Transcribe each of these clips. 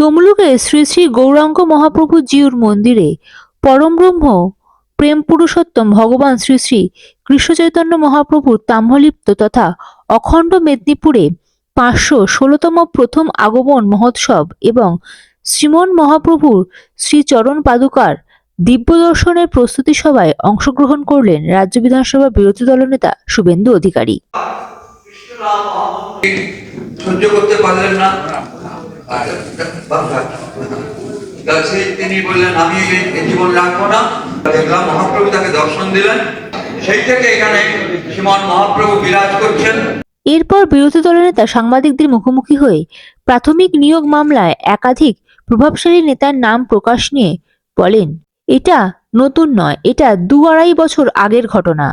তমলুকে শ্রী শ্রী গৌরাঙ্গ মহাপ্রভু জিউর মন্দিরে পরমব্রহ্ম প্রেম পুরুষোত্তম, ভগবান শ্রী শ্রী কৃষ্ণ চৈতন্য মহাপ্রভুর তাম্রলিপ্ত তথা অখণ্ড মেদিনীপুরে পাঁচশো ষোলতম প্রথম আগমন মহোৎসব এবং শ্রীমন মহাপ্রভুর শ্রীচরণ পাদুকার দিব্য দর্শনের প্রস্তুতি সভায় অংশগ্রহণ করলেন রাজ্য বিধানসভার বিরোধী দলনেতা শুভেন্দু অধিকারী। সহ্য করতে পারলেন না। তিনি বললেন, আমি জীবন রাখব না। দেখলাম মহাপ্রভু তাকে দর্শন দিলেন। সেই থেকে এখানে শ্রীমান মহাপ্রভু বিরাজ করছেন। এরপর বিরোধী দলনেতা সাংবাদিকদের মুখোমুখি হয়ে প্রাথমিক নিয়োগ মামলায় একাধিক প্রভাবশালী নেতার নাম প্রকাশ নিয়ে বলেন, এটা নতুন নয়, এটা দু আড়াই বছর আগের ঘটনা।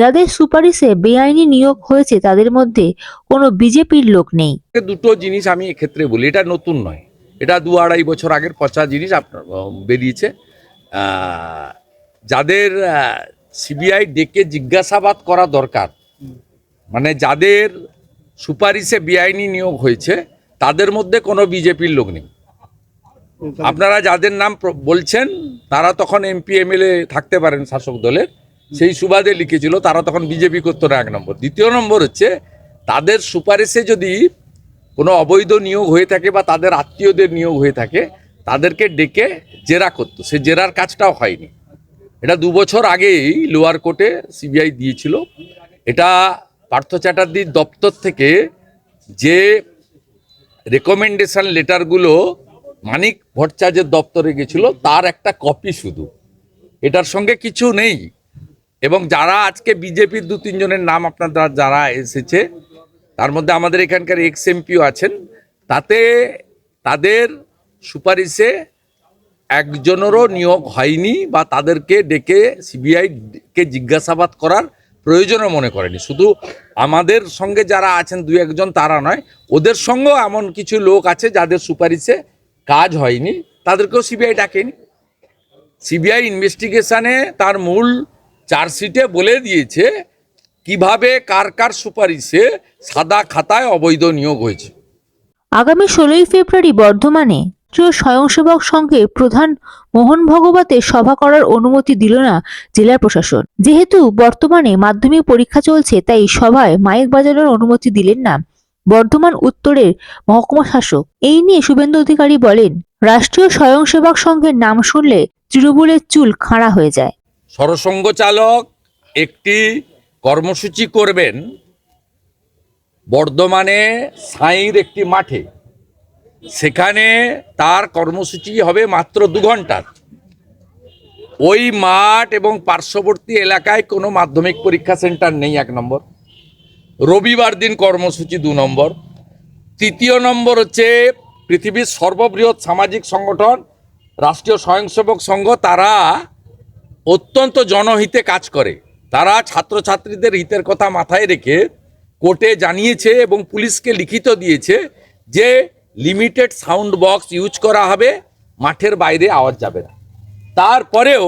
যাদের সুপারিশে বেআইনি নিয়োগ হয়েছে, তাদের মধ্যে কোনো বিজেপির লোক নেই। দুটো জিনিস আমি এক্ষেত্রে বলি, এটা নতুন নয়। এটা দু আড়াই বছর আগের পচা জিনিস আপনার বেরিয়েছে। যাদের সিবিআই ডেকে জিজ্ঞাসাবাদ করা দরকার মানে যাদের সুপারিশে বেআইনি নিয়োগ হয়েছে, তাদের মধ্যে কোনো বিজেপির লোক নেই। আপনারা যাদের নাম বলছেন, তারা তখন এমপি, এমএলএ থাকতে পারেন শাসক দলের। সেই সুবাদে লিখেছিল, তারা তখন বিজেপি করতো না এক নম্বর। দ্বিতীয় নম্বর হচ্ছে, তাদের সুপারিশে যদি কোনো অবৈধ নিয়োগ হয়ে থাকে বা তাদের আত্মীয়দের নিয়োগ হয়ে থাকে, তাদেরকে ডেকে জেরা করতো। সে জেরার কাজটাও হয়নি। এটা দু বছর আগেই লোয়ার কোর্টে সিবিআই দিয়েছিল। এটা পার্থ চ্যাটার্জির দপ্তর থেকে যে রেকমেন্ডেশন লেটারগুলো মানিক ভট্টাচার্যের দপ্তরে গেছিল, তার একটা কপি শুধু। এটার সঙ্গে কিছু নেই। এবং যারা আজকে বিজেপির দু তিনজনের নাম আপনারা যারা এসেছে, তার মধ্যে আমাদের এখানকার এক্স এমপিও আছেন, তাতে তাদের সুপারিশে একজনেরও নিয়োগ হয়নি বা তাদেরকে ডেকে সিবিআই কে জিজ্ঞাসাবাদ করার প্রয়োজনও মনে করেনি। শুধু আমাদের সঙ্গে যারা আছেন দু একজন তারা নয়, ওদের সঙ্গেও এমন কিছু লোক আছে যাদের সুপারিশে কাজ হয়নি, তাদেরকেও সিবিআই ডাকেনি। সিবিআই ইনভেস্টিগেশনে তার মূল চার্জশিটে বলে দিয়েছে কীভাবে কার কার সুপারিশে সাদা খাতায় অবৈধ নিয়োগ হয়েছে। আগামী ষোলোই ফেব্রুয়ারি বর্ধমানে রাষ্ট্রীয় স্বয়ংসেবক সংঘের প্রধান মোহন ভগবতের সভা করার অনুমতি দিল না জেলা প্রশাসন। যেহেতু বর্তমানে মাধ্যমিক পরীক্ষা চলছে, তাই সভায় মাইক বাজানোর অনুমতি দিলেন না বর্ধমান উত্তরের মহকুমা শাসক। এই নিয়ে শুভেন্দু অধিকারী বলেন, রাষ্ট্রীয় স্বয়ংসেবক সংঘের নাম শুনলে তৃণমূলের চুল খাঁড়া হয়ে যায়। সরসঙ্গ চালক একটি কর্মসূচি করবেন বর্ধমানে সাঁইর একটি মাঠে। সেখানে তার কর্মসূচি হবে মাত্র দু ঘণ্টার ওই মাঠ এবং পার্শ্ববর্তী এলাকায় কোনো মাধ্যমিক পরীক্ষা সেন্টার নেই এক নম্বর। রবিবার দিন কর্মসূচি দু নম্বর। তৃতীয় নম্বর হচ্ছে পৃথিবীর সর্ববৃহৎ সামাজিক সংগঠন, রাষ্ট্রীয় স্বয়ংসেবক সংঘ। তারা অত্যন্ত জনহিতে কাজ করে। তারা ছাত্রছাত্রীদের হিতের কথা মাথায় রেখে কোর্টে জানিয়েছে এবং পুলিশকে লিখিত দিয়েছে যে লিমিটেড সাউন্ড বক্স ইউজ করা হবে, মাঠের বাইরে আওয়াজ যাবে না। তারপরেও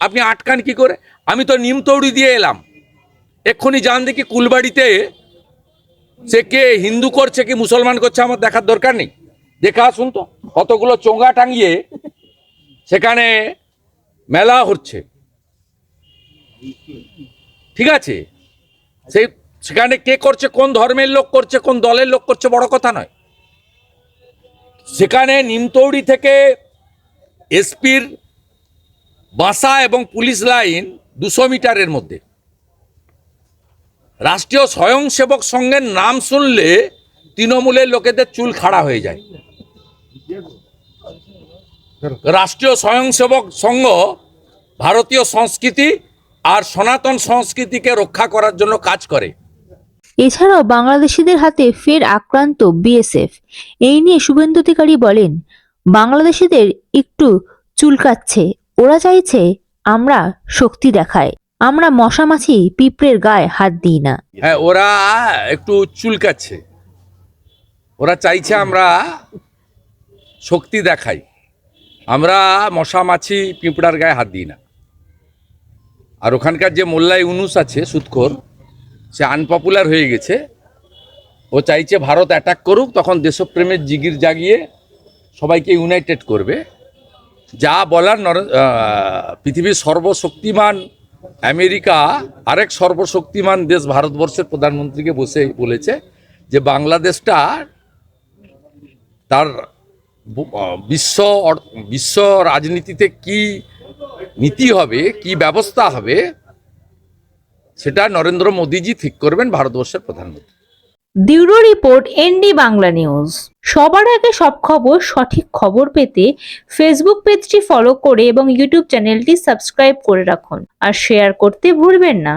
আপনি আটকান কি করে? আমি তো নিমতৌড়ি দিয়ে এলাম। এক্ষুনি যান দেখি কুলবাড়িতে সে কে হিন্দু করছে কি মুসলমান করছে আমার দেখার দরকার নেই। দেখা আসুন তো, কতগুলো চোঙ্গা টাঙিয়ে সেখানে মেলা হচ্ছে। ঠিক আছে? সেই সেখানে কে করছে, কোন ধর্মের লোক করছে, কোন দলের লোক করছে, বড় কথা নয়। সেখানে নিমতৌড়ি থেকে এসপির বাসা এবং পুলিশ লাইন দুশো মিটারের মধ্যে। রাষ্ট্রীয় স্বয়ংসেবক সংঘের নাম শুনলে তৃণমূলের লোকেদের চুল খাড়া হয়ে যায়। রাষ্ট্রীয় স্বয়ংসেবক সংঘ ভারতীয় সংস্কৃতি আর সনাতন সংস্কৃতিকে রক্ষা করার জন্য কাজ করে। এছাড়াও বাংলাদেশিদের হাতে ফের আক্রান্ত বিএসএফ। এই নিয়ে শুভেন্দু অধিকারী বলেন বাংলাদেশিদের একটু চুলকাচ্ছে। ওরা চাইছে আমরা শক্তি দেখাই। আমরা মশামাছি পিঁপড়ের গায়ে হাত দিই না। হ্যাঁ ওরা একটু চুলকাচ্ছে। ওরা চাইছে আমরা শক্তি দেখাই। আমরা মশা, মাছি, পিঁপড়ার গায়ে হাত দিই না। আর ওখানকার যে মোল্লাই উনুস আছে, সুৎখোর, সে আনপপুলার হয়ে গেছে। ও চাইছে ভারত অ্যাটাক করুক, তখন দেশপ্রেমের জিগির জাগিয়ে সবাইকে ইউনাইটেড করবে। যা বলার নরে- পৃথিবীর সর্বশক্তিমান আমেরিকা, আরেক সর্বশক্তিমান দেশ ভারতবর্ষের প্রধানমন্ত্রীকে বসে বলেছে যে, বাংলাদেশটা তার বিশ্ব বিশ্ব রাজনীতিতে কি নীতি হবে, কি ব্যবস্থা হবে, সেটা নরেন্দ্র মোদীজি ঠিক করবেন ভারতবর্ষের প্রধানমন্ত্রী। Bureau report, ND Bangla news. সবার আগে সব খবর, সঠিক খবর পেতে ফেসবুক পেজটি ফলো করে এবং ইউটিউব চ্যানেলটি সাবস্ক্রাইব করে রাখুন। আর শেয়ার করতে ভুলবেন না।